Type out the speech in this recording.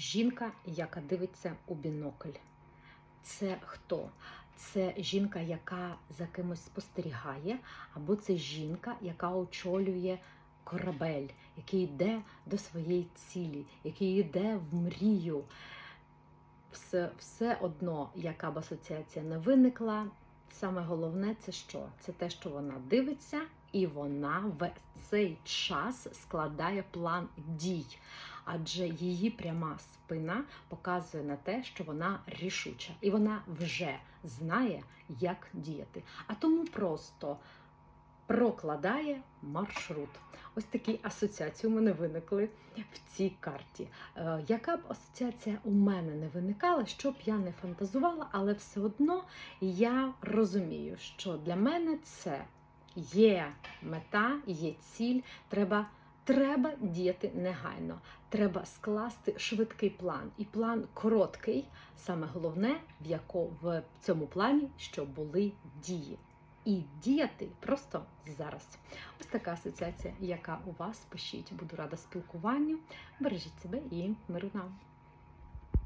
Жінка, яка дивиться у бінокль. Це хто? Це жінка, яка за кимось спостерігає, або це жінка, яка очолює корабель, який йде до своєї цілі, який йде в мрію. Все, все одно, яка б асоціація не виникла, саме головне це що? Це те, що вона дивиться, і вона весь цей час складає план дій. Адже її пряма спина показує на те, що вона рішуча, і вона вже знає, як діяти. А тому просто прокладає маршрут. Ось такі асоціації у мене виникли в цій карті. Е, яка б асоціація у мене не виникала, що б я не фантазувала, але все одно я розумію, що для мене це є мета, є ціль. Треба, треба діяти негайно. Треба скласти швидкий план. І план короткий, саме головне, в яко в цьому плані, щоб були дії. І діяти просто зараз. Ось така асоціація, яка у вас пишіть. Буду рада спілкуванню. Бережіть себе і миру нам.